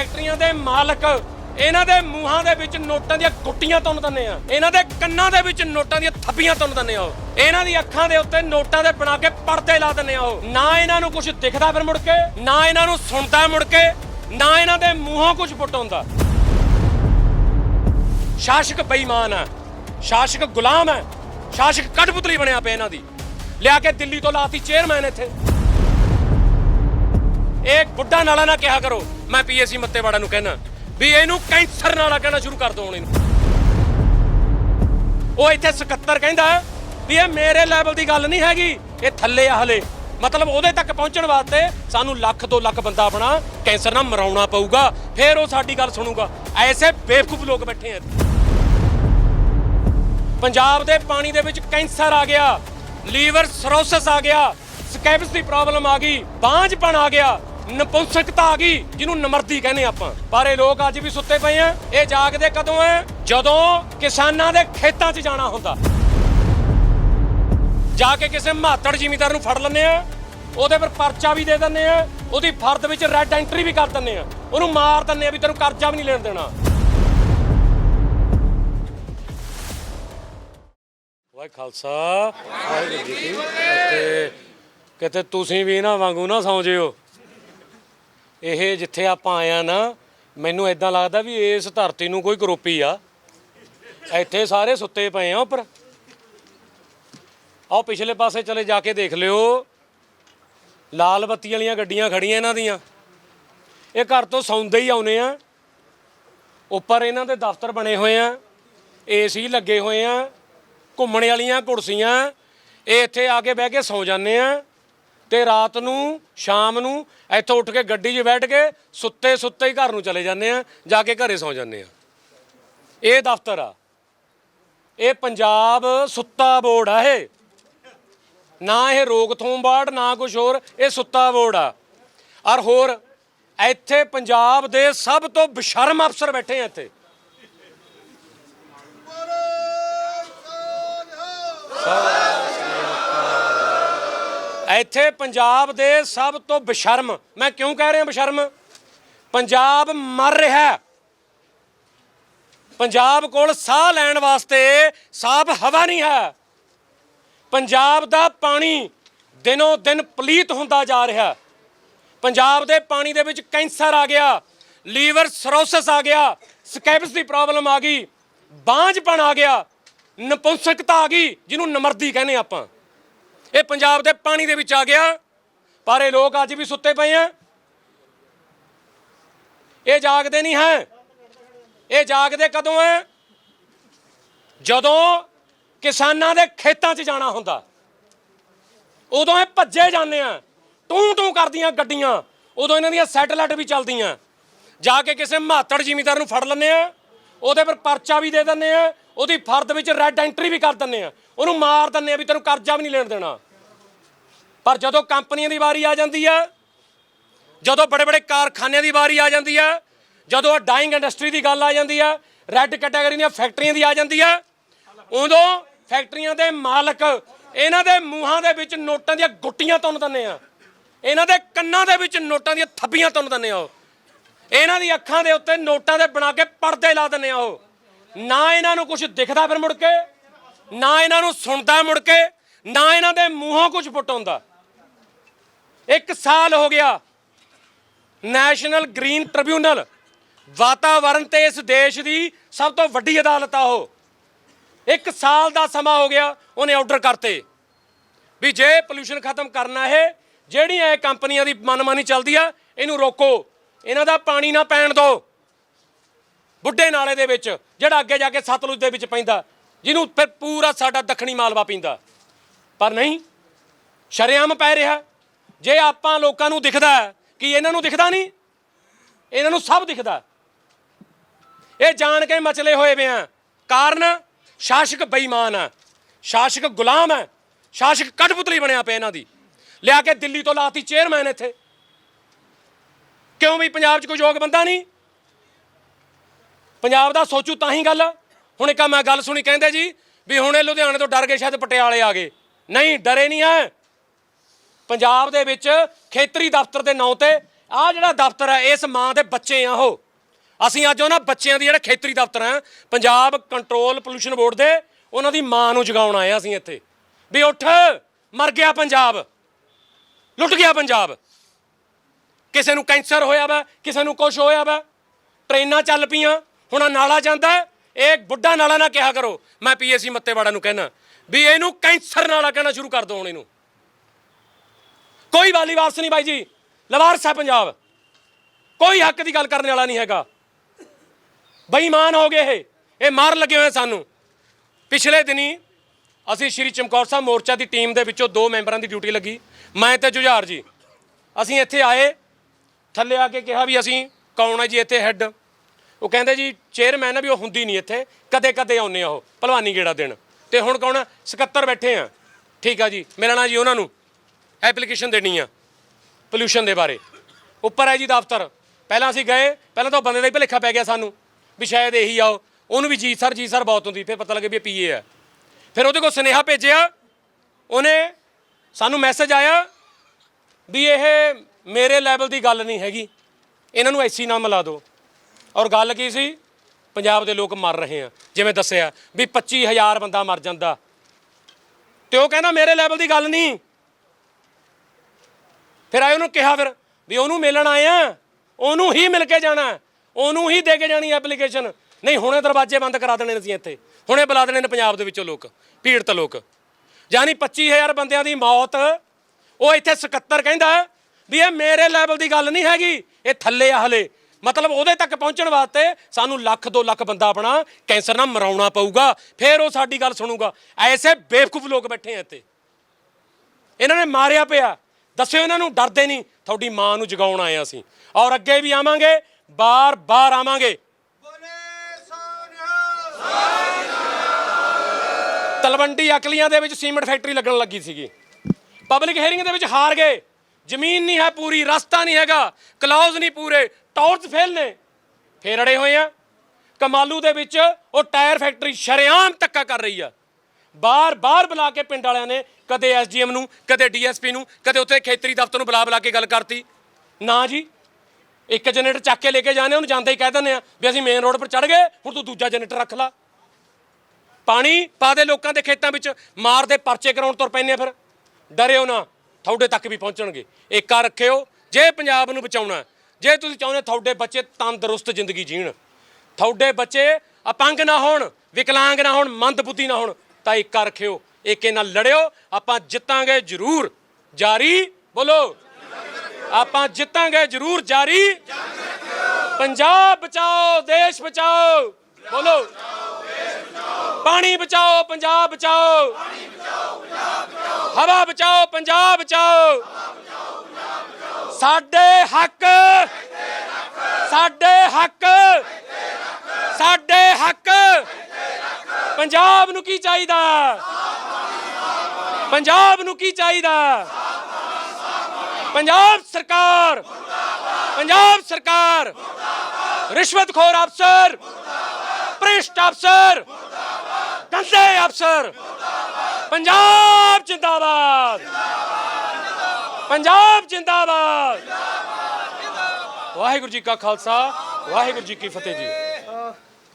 ਫੈਕਟਰੀਆਂ ਦੇ ਮਾਲਕ, ਇਹਨਾਂ ਦੇ ਮੂੰਹਾਂ ਦੇ ਵਿੱਚ ਨੋਟਾਂ ਦੀਆਂ ਗੁੱਟੀਆਂ ਤੁੰਨ ਦਿੰਦੇ ਆ। ਇਹਨਾਂ ਦੇ ਕੰਨਾਂ ਦੇ ਵਿੱਚ ਨੋਟਾਂ ਦੀਆਂ ਥੱਬੀਆਂ ਤੁੰਨ ਦਿੰਦੇ ਆ ਇਹਨਾਂ ਦੀ ਅੱਖਾਂ ਦੇ ਉੱਤੇ ਨੋਟਾਂ ਦੇ ਬਣਾ ਕੇ ਪਰਦੇ ਲਾ ਦਿੰਦੇ ਆ ਉਹ। ਨਾ ਇਹਨਾਂ ਨੂੰ ਕੁਝ ਦਿਖਦਾ ਫਿਰ ਮੁੜ ਕੇ, ਨਾ ਇਹਨਾਂ ਨੂੰ ਸੁਣਦਾ ਮੁੜ ਕੇ, ਨਾ ਇਹਨਾਂ ਦੇ ਮੂੰਹੋਂ ਕੁਝ ਪੁੱਟ ਹੁੰਦਾ ਸ਼ਾਸਕ ਬੇਈਮਾਨ ਹੈ ਸ਼ਾਸਕ ਗੁਲਾਮ ਹੈ ਸ਼ਾਸਕ ਕਟਪੁਤਲੀ ਬਣਿਆ ਪਿਆ ਇਹਨਾਂ ਦੀ। ਲਿਆ ਕੇ ਦਿੱਲੀ ਤੋਂ ਲਾਤੀ ਚੇਅਰਮੈਨ ਇੱਥੇ। ਇਹ ਬੁੱਢਾ ਨਾਲਾ ਨਾ ਕਿਹਾ ਕਰੋ। ਮੈਂ ਪੀਐਸਸੀ ਮੱਤੇਵਾੜਾ ਨੂੰ ਕਹਿਣਾ ਵੀ ਇਹਨੂੰ ਕੈਂਸਰ ਨਾਲਾ ਕਹਿਣਾ ਸ਼ੁਰੂ ਕਰ ਦੋ ਹੁਣ ਇਹਨੂੰ। ਉਹ ਇੱਥੇ 77 ਕਹਿੰਦਾ ਵੀ ਇਹ ਮੇਰੇ ਲੈਵਲ ਦੀ ਗੱਲ ਨਹੀਂ ਹੈਗੀ, ਇਹ ਥੱਲੇ ਆ ਹਲੇ। ਮਤਲਬ ਉਹਦੇ ਤੱਕ ਪਹੁੰਚਣ ਵਾਸਤੇ ਸਾਨੂੰ ਲੱਖ 2 ਲੱਖ ਬੰਦਾ ਆਪਣਾ ਕੈਂਸਰ ਨਾਲ ਮਰਾਉਣਾ ਪਊਗਾ, ਫਿਰ ਉਹ ਸਾਡੀ ਗੱਲ ਸੁਣੂਗਾ। ਐਸੇ ਬੇਵਕੂਫ ਲੋਕ ਬੈਠੇ ਆ। ਪੰਜਾਬ ਦੇ ਪਾਣੀ ਦੇ ਵਿੱਚ ਕੈਂਸਰ ਆ ਗਿਆ, ਲੀਵਰ ਸਰੋਸਿਸ ਆ ਗਿਆ, ਸਕੈਬਸ ਦੀ ਪ੍ਰੋਬਲਮ ਆ ਗਈ ਬਾਂਝਪਣ ਆ ਗਿਆ। ਨਪੁੰਸਕਤਾ ਆ ਗਈ ਜਿਹਨੂੰ ਨਮਰਦੀ ਕਹਿੰਦੇ ਆਪਾਂ। ਪਰ ਇਹ ਲੋਕ ਅੱਜ ਵੀ ਸੁੱਤੇ ਪਏ ਆ ਇਹ ਜਾਗਦੇ ਕਦੋਂ ਐ ਜਦੋਂ ਕਿਸਾਨਾਂ ਦੇ ਖੇਤਾਂ 'ਚ ਜਾਣਾ ਹੁੰਦਾ। ਜਾ ਕੇ ਕਿਸੇ ਮਾਤੜ ਜ਼ਿਮੀਂਦਾਰ ਨੂੰ ਫੜ ਲੈਂਦੇ ਆ ਉਹਦੇ ਪਰ ਪਰਚਾ ਵੀ ਦੇ ਦਿੰਦੇ ਆ ਉਹਦੀ ਫਰਦ ਵਿੱਚ ਰੈੱਡ ਐਂਟਰੀ ਵੀ ਕਰ ਦਿੰਦੇ ਆ। ਉਹਨੂੰ ਮਾਰ ਦਿੰਦੇ ਆ ਵੀ ਤੈਨੂੰ ਕਰਜ਼ਾ ਵੀ ਨਹੀਂ ਲੈਣ ਦੇਣਾ। ਵਾਹਿ ਖਾਲਸਾ। ਵਾਹਿਗੁਰੂ ਜੀ ਕੀ ਫਤਿਹ। ਕਿਤੇ ਤੁਸੀਂ ਵੀ ਨਾ ਵਾਂਗੂ ਨਾ ਸੌਂ ਜਿਓ। ਇਹ ਜਿੱਥੇ ਆਪਾਂ ਆਇਆ ਨਾ, ਮੈਨੂੰ ਇਦਾਂ ਲੱਗਦਾ ਵੀ ਇਸ ਧਰਤੀ ਨੂੰ ਕੋਈ ਕਰੋਪੀ ਆ। ਇੱਥੇ ਸਾਰੇ ਸੁੱਤੇ ਪਏ ਆ ਉੱਪਰ। ਆਓ ਪਿਛਲੇ ਪਾਸੇ ਚਲੇ ਜਾ ਕੇ ਦੇਖ ਲਿਓ। ਲਾਲ ਬੱਤੀ ਵਾਲੀਆਂ ਗੱਡੀਆਂ ਖੜੀਆਂ ਇਹਨਾਂ ਦੀਆਂ। ਇਹ ਘਰ ਤੋਂ ਸੌਂਦੇ ਹੀ ਆਉਨੇ ਆ। ਉੱਪਰ ਇਹਨਾਂ ਦੇ ਦਫ਼ਤਰ ਬਣੇ ਹੋਏ ਆ। ਏਸੀ ਲੱਗੇ ਹੋਏ ਆ। ਘੁੰਮਣ ਵਾਲੀਆਂ ਕੁਰਸੀਆਂ। ਇਹ ਇੱਥੇ ਆ ਕੇ ਬਹਿ ਕੇ ਸੌ ਜਾਂਦੇ ਆ। ਤੇ ਰਾਤ ਨੂੰ, ਸ਼ਾਮ ਨੂੰ ਇੱਥੋਂ ਉੱਠ ਕੇ ਗੱਡੀ 'ਚ ਬੈਠ ਕੇ ਸੁੱਤੇ ਸੁੱਤੇ ਹੀ ਘਰ ਨੂੰ ਚਲੇ ਜਾਂਦੇ ਆ, ਜਾ ਕੇ ਘਰੇ ਸੌਂ ਜਾਂਦੇ ਆ। ਇਹ ਦਫ਼ਤਰ ਆ। ਇਹ ਪੰਜਾਬ ਸੁੱਤਾ ਬੋਰਡ ਆ ਇਹ। ਨਾ ਇਹ ਰੋਕਥੋਮ ਬਾਰਡ ਨਾ ਕੁਝ ਹੋਰ, ਇਹ ਸੁੱਤਾ ਬੋਰਡ ਆ। ਔਰ ਹੋਰ, ਇੱਥੇ ਪੰਜਾਬ ਦੇ ਸਭ ਤੋਂ ਬਸ਼ਰਮ ਅਫਸਰ ਬੈਠੇ ਆ ਇੱਥੇ। ਇੱਥੇ ਪੰਜਾਬ ਦੇ ਸਭ ਤੋਂ ਬਸ਼ਰਮ, ਮੈਂ ਕਿਉਂ ਕਹਿ ਰਿਹਾ ਬਸ਼ਰਮ? ਪੰਜਾਬ ਮਰ ਰਿਹਾ ਪੰਜਾਬ ਕੋਲ ਸਾਹ ਲੈਣ ਵਾਸਤੇ ਸਾਫ਼ ਹਵਾ ਨਹੀਂ ਹੈ। ਪੰਜਾਬ ਦਾ ਪਾਣੀ ਦਿਨੋਂ ਦਿਨ ਪਲੀਤ ਹੁੰਦਾ ਜਾ ਰਿਹਾ ਪੰਜਾਬ ਦੇ ਪਾਣੀ ਦੇ ਵਿੱਚ ਕੈਂਸਰ ਆ ਗਿਆ, ਲੀਵਰ ਸਰੋਸਿਸ ਆ ਗਿਆ ਸਕੈਬਸ ਦੀ ਪ੍ਰੋਬਲਮ ਆ ਗਈ, ਬਾਂਝਪਣ ਆ ਗਿਆ, ਨਪੁੰਸਕਤਾ ਆ ਗਈ, ਜਿਹਨੂੰ ਨਮਰਦੀ ਕਹਿੰਦੇ ਆਪਾਂ। ਇਹ ਪੰਜਾਬ ਦੇ ਪਾਣੀ ਦੇ ਵਿੱਚ ਆ ਗਿਆ, ਪਰ ਇਹ ਲੋਕ ਅੱਜ ਵੀ ਸੁੱਤੇ ਪਏ ਆ। ਇਹ ਜਾਗਦੇ ਨਹੀਂ ਹੈ। ਇਹ ਜਾਗਦੇ ਕਦੋਂ ਹੈ? ਜਦੋਂ ਕਿਸਾਨਾਂ ਦੇ ਖੇਤਾਂ 'ਚ ਜਾਣਾ ਹੁੰਦਾ। ਉਦੋਂ ਇਹ ਭੱਜੇ ਜਾਂਦੇ ਆ। ਟੂੰ ਟੂੰ ਕਰਦੀਆਂ ਗੱਡੀਆਂ। ਉਦੋਂ ਇਹਨਾਂ ਦੀਆਂ ਸੈਟਲਾਈਟ ਵੀ ਚੱਲਦੀਆਂ। ਜਾ ਕੇ ਕਿਸੇ ਮਾਤੜ ਜ਼ਿਮੀਦਾਰ ਨੂੰ ਫੜ ਲੈਂਦੇ ਆ। ਉਹਦੇ ਪਰ ਪਰਚਾ ਵੀ ਦੇ ਦਿੰਦੇ ਆ। ਉਹਦੀ ਫਰਦ ਵਿੱਚ ਰੈੱਡ ਐਂਟਰੀ ਵੀ ਕਰ ਦਿੰਦੇ ਆ। ਉਹਨੂੰ ਮਾਰ ਦਿੰਦੇ ਆ ਵੀ ਤੈਨੂੰ ਕਰਜ਼ਾ ਵੀ ਨਹੀਂ ਲੈਣ ਦੇਣਾ। ਪਰ ਜਦੋਂ ਕੰਪਨੀਆਂ ਦੀ ਵਾਰੀ ਆ ਜਾਂਦੀ ਆ, ਜਦੋਂ ਬੜੇ ਬੜੇ ਕਾਰਖਾਨਿਆਂ ਦੀ ਵਾਰੀ ਆ ਜਾਂਦੀ ਆ, ਜਦੋਂ ਡਾਈਂਗ ਇੰਡਸਟਰੀ ਦੀ ਗੱਲ ਆ ਜਾਂਦੀ ਆ, ਰੈੱਡ ਕੈਟਾਗਰੀ ਦੀਆਂ ਫੈਕਟਰੀਆਂ ਦੀ ਆ ਜਾਂਦੀ ਆ, ਉਦੋਂ ਫੈਕਟਰੀਆਂ ਦੇ ਮਾਲਕ ਇਹਨਾਂ ਦੇ ਮੂੰਹਾਂ ਦੇ ਵਿੱਚ ਨੋਟਾਂ ਦੀਆਂ ਗੁੱਟੀਆਂ ਤੁੰਨ ਦਿੰਦੇ ਆ। ਇਹਨਾਂ ਦੇ ਕੰਨਾਂ ਦੇ ਵਿੱਚ ਨੋਟਾਂ ਦੀਆਂ ਥੱਬੀਆਂ ਤੁੰਨ ਦਿੰਦੇ ਆ ਉਹ। ਇਹਨਾਂ ਦੀ ਅੱਖਾਂ ਦੇ ਉੱਤੇ ਨੋਟਾਂ ਦੇ ਬਣਾ ਕੇ ਪਰਦੇ ਲਾ ਦਿੰਦੇ ਆ ਉਹ। ਨਾ ਇਹਨਾਂ ਨੂੰ ਕੁਝ ਦਿਖਦਾ ਫਿਰ ਮੁੜ ਕੇ। ਨਾ ਇਹਨਾਂ ਨੂੰ ਸੁਣਦਾ ਮੁੜ ਕੇ, ਨਾ ਇਹਨਾਂ ਦੇ ਮੂੰਹੋਂ ਕੁਝ ਫੁੱਟ ਹੁੰਦਾ ਇੱਕ ਸਾਲ ਹੋ ਗਿਆ ਨੈਸ਼ਨਲ ਗ੍ਰੀਨ ਟ੍ਰਿਬਿਊਨਲ ਵਾਤਾਵਰਣ ਤੇ ਇਸ ਦੇਸ਼ ਦੀ ਸਭ ਤੋਂ ਵੱਡੀ ਅਦਾਲਤ ਆ ਉਹ। ਇੱਕ ਸਾਲ ਦਾ ਸਮਾਂ ਹੋ ਗਿਆ ਉਹਨੇ ਆਰਡਰ ਕਰਤੇ ਵੀ ਜੇ ਪੋਲੂਸ਼ਨ ਖਤਮ ਕਰਨਾ ਹੈ, ਜਿਹੜੀਆਂ ਇਹ ਕੰਪਨੀਆਂ ਦੀ ਮਨਮਾਨੀ ਚੱਲਦੀ ਆ, ਇਹਨੂੰ ਰੋਕੋ। ਇਹਨਾਂ ਦਾ ਪਾਣੀ ਨਾ ਪੈਣ ਦਿਓ। ਬੁੱਢੇ ਨਾਲੇ ਦੇ ਵਿੱਚ, ਜਿਹੜਾ ਅੱਗੇ ਜਾ ਕੇ ਸਤਲੁਜ ਦੇ ਵਿੱਚ ਪੈਂਦਾ। ਜਿਹਨੂੰ ਫਿਰ ਪੂਰਾ ਸਾਡਾ ਦੱਖਣੀ ਮਾਲਵਾ ਪੀਂਦਾ। ਪਰ ਨਹੀਂ, ਸ਼ਰੇਆਮ ਪੈ ਰਿਹਾ। ਜੇ ਆਪਾਂ ਲੋਕਾਂ ਨੂੰ ਦਿਖਦਾ ਕਿ ਇਹਨਾਂ ਨੂੰ ਦਿਖਦਾ ਨਹੀਂ, ਇਹਨਾਂ ਨੂੰ ਸਭ ਦਿਖਦਾ ਇਹ ਜਾਣ ਕੇ ਮਚਲੇ ਹੋਏ ਵੇ ਆ। ਕਾਰਨ, ਸ਼ਾਸਕ ਬੇਈਮਾਨ ਆ। ਸ਼ਾਸਕ ਗੁਲਾਮ ਹੈ ਸ਼ਾਸਕ ਕਠਪੁਤਲੀ ਬਣਿਆ ਪਿਆ ਇਹਨਾਂ ਦੀ। ਲਿਆ ਕੇ ਦਿੱਲੀ ਤੋਂ ਲਾਤੀ ਚੇਅਰਮੈਨ ਇੱਥੇ। ਕਿਉਂ ਵੀ ਪੰਜਾਬ 'ਚ ਕੋਈ ਯੋਗ ਬੰਦਾ ਨਹੀਂ? ਪੰਜਾਬ ਦਾ ਸੋਚੂ ਤਾਂ ਹੀ ਗੱਲ। ਹੁਣ ਇੱਕ ਮੈਂ ਗੱਲ ਸੁਣੀ, ਕਹਿੰਦੇ ਜੀ ਵੀ ਹੁਣ ਇਹ ਲੁਧਿਆਣੇ ਤੋਂ ਡਰ ਗਏ, ਸ਼ਾਇਦ ਪਟਿਆਲੇ ਆ ਗਏ। ਨਹੀਂ, ਡਰੇ ਨਹੀਂ ਹੈ। ਪੰਜਾਬ ਦੇ ਵਿੱਚ ਖੇਤਰੀ ਦਫ਼ਤਰ ਦੇ ਨਾਂ ਤੇ ਆ ਜਿਹੜਾ ਦਫ਼ਤਰ ਹੈ, ਇਸ ਮਾਂ ਦੇ ਬੱਚੇ ਆ ਉਹ। ਅਸੀਂ ਅੱਜ ਉਹਨਾਂ ਬੱਚਿਆਂ ਦੀ ਜਿਹੜੇ ਖੇਤਰੀ ਦਫ਼ਤਰ ਹੈ, ਪੰਜਾਬ ਕੰਟਰੋਲ ਪੋਲੂਸ਼ਨ ਬੋਰਡ ਦੇ ਉਹਨਾਂ ਦੀ ਮਾਂ ਨੂੰ ਜਗਾਉਣ ਆਏ ਹਾਂ ਅਸੀਂ ਇੱਥੇ। ਵੀ ਉੱਠ, ਮਰ ਗਿਆ ਪੰਜਾਬ। ਲੁੱਟ ਗਿਆ ਪੰਜਾਬ। ਕਿਸੇ ਨੂੰ ਕੈਂਸਰ ਹੋਇਆ ਵਾ, ਕਿਸੇ ਨੂੰ ਕੁਝ ਹੋਇਆ ਵਾ। ਟ੍ਰੇਨਾਂ ਚੱਲ ਪਈਆਂ, ਹੁਣ ਨਾਲਾ ਜਾਂਦਾ ਇਹ ਬੁੱਢਾ ਨਾਲਾ ਨਾ ਕਿਹਾ ਕਰੋ। ਮੈਂ ਪੀਐਸਸੀ ਮੱਤੇਵਾੜਾ ਨੂੰ ਕਹਿਣਾ ਵੀ ਇਹਨੂੰ ਕੈਂਸਰ ਨਾਲਾ ਕਹਿਣਾ ਸ਼ੁਰੂ ਕਰ ਦੋ ਹੁਣ ਇਹਨੂੰ। ਕੋਈ ਵਾਲੀ ਵਾਰਸ ਨਹੀਂ ਬਾਈ ਜੀ। ਲਵਾਰਸ ਹੈ ਪੰਜਾਬ। ਕੋਈ ਹੱਕ ਦੀ ਗੱਲ ਕਰਨ ਵਾਲਾ ਨਹੀਂ ਹੈਗਾ। ਬੇਈਮਾਨ ਹੋ ਗਏ ਇਹ। ਇਹ ਮਾਰ ਲੱਗੇ ਹੋਏ ਸਾਨੂੰ। ਪਿਛਲੇ ਦਿਨੀ ਅਸੀਂ ਸ਼੍ਰੀ ਚਮਕੌਰ ਸਾਹਿਬ ਮੋਰਚਾ ਦੀ ਟੀਮ ਦੇ ਵਿੱਚੋਂ ਦੋ ਮੈਂਬਰਾਂ ਦੀ ਡਿਊਟੀ ਲੱਗੀ। ਮੈਂ ਤੇ ਜੁਝਾਰ ਜੀ। ਅਸੀਂ ਇੱਥੇ ਆਏ। ਥੱਲੇ ਆ ਕੇ ਕਿਹਾ ਵੀ ਅਸੀਂ ਕੌਣ ਹੈ ਜੀ? ਇੱਥੇ ਹੈੱਡ ਉਹ ਕਹਿੰਦੇ ਜੀ ਚੇਅਰਮੈਨ ਆ ਵੀ ਉਹ ਹੁੰਦੀ ਨਹੀਂ ਇੱਥੇ। ਕਦੇ ਕਦੇ ਆਉਂਦੇ ਆ ਉਹ, ਭਲਵਾਨੀ ਗੇੜਾ ਦੇਣ ਤੇ ਹੁਣ ਕੌਣ ਸਕੱਤਰ ਬੈਠੇ ਆ। ਠੀਕ ਆ ਜੀ ਮਿਲਣਾ ਜੀ ਉਹਨਾਂ ਨੂੰ। ਐਪਲੀਕੇਸ਼ਨ ਦੇਣੀ ਆ ਪੋਲੂਸ਼ਨ ਦੇ ਬਾਰੇ। ਉੱਪਰ ਹੈ ਜੀ ਦਫ਼ਤਰ। ਪਹਿਲਾਂ ਅਸੀਂ ਗਏ, ਪਹਿਲਾਂ ਤਾਂ ਉਹ ਬੰਦੇ ਦਾ ਹੀ ਭੁਲੇਖਾ ਪੈ ਗਿਆ ਸਾਨੂੰ, ਵੀ ਸ਼ਾਇਦ ਇਹੀ ਆਓ ਉਹਨੂੰ ਵੀ ਜੀ ਸਰ ਜੀ ਸਰ ਬਹੁਤ ਹੁੰਦੀ, ਫਿਰ ਪਤਾ ਲੱਗੇ ਵੀ ਇਹ ਪੀਏ ਆ। ਫਿਰ ਉਹਦੇ ਕੋਲ ਸੁਨੇਹਾ ਭੇਜਿਆ, ਉਹਨੇ ਸਾਨੂੰ ਮੈਸੇਜ ਆਇਆ ਵੀ ਇਹ ਮੇਰੇ ਲੈਵਲ ਦੀ ਗੱਲ ਨਹੀਂ ਹੈਗੀ। ਇਹਨਾਂ ਨੂੰ ਐਸੀ ਨਾ ਮਿਲਾ ਦਿਓ। ਔਰ ਗੱਲ ਕੀ ਸੀ? ਪੰਜਾਬ ਦੇ ਲੋਕ ਮਰ ਰਹੇ ਆ। ਜਿਵੇਂ ਦੱਸਿਆ ਵੀ 25000 ਬੰਦਾ ਮਰ ਜਾਂਦਾ। ਤੇ ਉਹ ਕਹਿੰਦਾ ਮੇਰੇ ਲੈਵਲ ਦੀ ਗੱਲ ਨਹੀਂ। ਫਿਰ ਆਏ ਉਹਨੂੰ ਕਿਹਾ ਫਿਰ ਵੀ ਉਹਨੂੰ ਮਿਲਣ ਆਏ ਆ। ਉਹਨੂੰ ਹੀ ਮਿਲ ਕੇ ਜਾਣਾ। ਉਹਨੂੰ ਹੀ ਦੇ ਕੇ ਜਾਣੀ ਐਪਲੀਕੇਸ਼ਨ ਨਹੀਂ, ਹੁਣੇ ਦਰਵਾਜ਼ੇ ਬੰਦ ਕਰਾ ਦੇਣੇ ਨੇ ਅਸੀਂ ਇੱਥੇ। ਹੁਣੇ ਬੁਲਾ ਦੇਣੇ ਨੇ ਪੰਜਾਬ ਦੇ ਵਿੱਚੋਂ ਲੋਕ, ਪੀੜਤ ਲੋਕ। ਯਾਨੀ 25000 ਬੰਦਿਆਂ ਦੀ ਮੌਤ, ਉਹ ਇੱਥੇ 77 ਕਹਿੰਦਾ ਵੀ ਇਹ ਮੇਰੇ ਲੈਵਲ ਦੀ ਗੱਲ ਨਹੀਂ ਹੈਗੀ। ਇਹ ਥੱਲੇ ਆ ਹਲੇ। ਮਤਲਬ ਉਹਦੇ ਤੱਕ ਪਹੁੰਚਣ ਵਾਸਤੇ ਸਾਨੂੰ ਲੱਖ 2 ਲੱਖ ਬੰਦਾ ਆਪਣਾ ਕੈਂਸਰ ਨਾਲ ਮਰਾਉਣਾ ਪਊਗਾ ਫਿਰ ਉਹ ਸਾਡੀ ਗੱਲ ਸੁਣੂਗਾ। ਐਸੇ ਬੇਵਕੂਫ ਲੋਕ ਬੈਠੇ ਆ ਇੱਥੇ। ਇਹਨਾਂ ਨੇ ਮਾਰਿਆ ਪਿਆ। ਦੱਸਿਓ ਇਹਨਾਂ ਨੂੰ ਡਰਦੇ ਨਹੀਂ। ਤੁਹਾਡੀ ਮਾਂ ਨੂੰ ਜਗਾਉਣ ਆਏ ਅਸੀਂ। ਔਰ ਅੱਗੇ ਵੀ ਆਵਾਂਗੇ ਬਾਰ-ਬਾਰ ਆਵਾਂਗੇ। ਤਲਵੰਡੀ ਅਕਲੀਆਂ ਦੇ ਵਿੱਚ ਸੀਮੈਂਟ ਫੈਕਟਰੀ ਲੱਗਣ ਲੱਗੀ ਸੀਗੀ। ਪਬਲਿਕ ਹੀਅਰਿੰਗ ਦੇ ਵਿੱਚ ਹਾਰ ਗਏ। ਜ਼ਮੀਨ ਨਹੀਂ ਹੈ ਪੂਰੀ ਰਸਤਾ ਨਹੀਂ ਹੈਗਾ ਕਲੌਜ਼ ਨਹੀਂ ਪੂਰੇ। ਟੌਰਚ ਫੇਲ ਨੇ। ਫੇਰ ਅੜੇ ਹੋਏ ਆ। ਕਮਾਲੂ ਦੇ ਵਿੱਚ ਉਹ ਟਾਇਰ ਫੈਕਟਰੀ ਸ਼ਰੇਆਮ ਧੱਕਾ ਕਰ ਰਹੀ ਆ। ਬਾਰ ਬਾਰ ਬੁਲਾ ਕੇ ਪਿੰਡ ਵਾਲਿਆਂ ਨੇ ਕਦੇ ਐਸਡੀਐਮ ਨੂੰ, ਕਦੇ ਡੀਐਸਪੀ ਨੂੰ, ਕਦੇ ਉੱਥੇ ਖੇਤਰੀ ਦਫ਼ਤਰ ਨੂੰ ਬੁਲਾ ਬੁਲਾ ਕੇ ਗੱਲ ਕਰਤੀ। ਨਾ ਜੀ, ਇੱਕ ਜਨਰੇਟਰ ਚੱਕ ਕੇ ਲੈ ਕੇ ਜਾਣੇ ਉਹਨੂੰ ਜਾਂਦੇ ਹੀ ਕਹਿ ਦਿੰਦੇ ਆ ਵੀ ਅਸੀਂ ਮੇਨ ਰੋਡ ਪਰ ਚੜ ਗਏ, ਹੁਣ ਤੂੰ ਦੂਜਾ ਜਨਰੇਟਰ ਰੱਖ ਲਾ। ਪਾਣੀ ਪਾ ਦੇ ਲੋਕਾਂ ਦੇ ਖੇਤਾਂ ਵਿੱਚ, ਮਾਰ ਦੇ ਪਰਚੇ ਕਰਾਉਣ ਤੁਰ ਪੈਂਦੇ ਆ ਫਿਰ। ਡਰਿਓ ਨਾ, ਤੁਹਾਡੇ ਤੱਕ ਵੀ ਪਹੁੰਚਣਗੇ। ਏਕਾ ਰੱਖਿਓ, ਜੇ ਪੰਜਾਬ ਨੂੰ ਬਚਾਉਣਾ ਜੇ ਤੁਸੀਂ ਚਾਹੁੰਦੇ ਤੁਹਾਡੇ ਬੱਚੇ ਤੰਦਰੁਸਤ ਜ਼ਿੰਦਗੀ ਜੀਣ, ਤੁਹਾਡੇ ਬੱਚੇ ਅਪੰਗ ਨਾ ਹੋਣ, ਵਿਕਲਾਂਗ ਨਾ ਹੋਣ ਮੰਦ ਬੁੱਧੀ ਨਾ ਹੋਣ, ਤਾਂ ਏਕਾ ਰੱਖਿਓ ਏਕੇ ਨਾਲ ਲੜਿਓ, ਆਪਾਂ ਜਿੱਤਾਂਗੇ ਜ਼ਰੂਰ, ਜਾਰੀ ਬੋਲੋ। ਆਪਾਂ ਜਿੱਤਾਂਗੇ ਜ਼ਰੂਰ, ਜਾਰੀ। ਪੰਜਾਬ ਬਚਾਓ, ਦੇਸ਼ ਬਚਾਓ, ਬੋਲੋ। ਪਾਣੀ ਬਚਾਓ, ਪੰਜਾਬ ਬਚਾਓ। ਹਵਾ ਬਚਾਓ, ਪੰਜਾਬ ਬਚਾਓ। ਸਾਡੇ ਹੱਕ ਸਾਡੇ ਹੱਕ ਸਾਡੇ ਹੱਕ। ਪੰਜਾਬ ਨੂੰ ਕੀ ਚਾਹੀਦਾ? ਪੰਜਾਬ ਨੂੰ ਕੀ ਚਾਹੀਦਾ? ਪੰਜਾਬ ਸਰਕਾਰ ਪੰਜਾਬ ਸਰਕਾਰ। ਰਿਸ਼ਵਤਖੋਰ ਅਫਸਰ, ਭ੍ਰਿਸ਼ਟ ਅਫਸਰ, ਗੰਦੇ ਅਫਸਰ। ਪੰਜਾਬ ਜਿੰਦਾਬਾਦ। ਜਿੰਦਾਬਾਦ ਵਾਹਿਗੁਰੂ ਜੀ ਕਾ ਖਾਲਸਾ ਵਾਹਿਗੁਰੂ ਜੀ ਕੀ ਫਤਿਹ ਜੀ।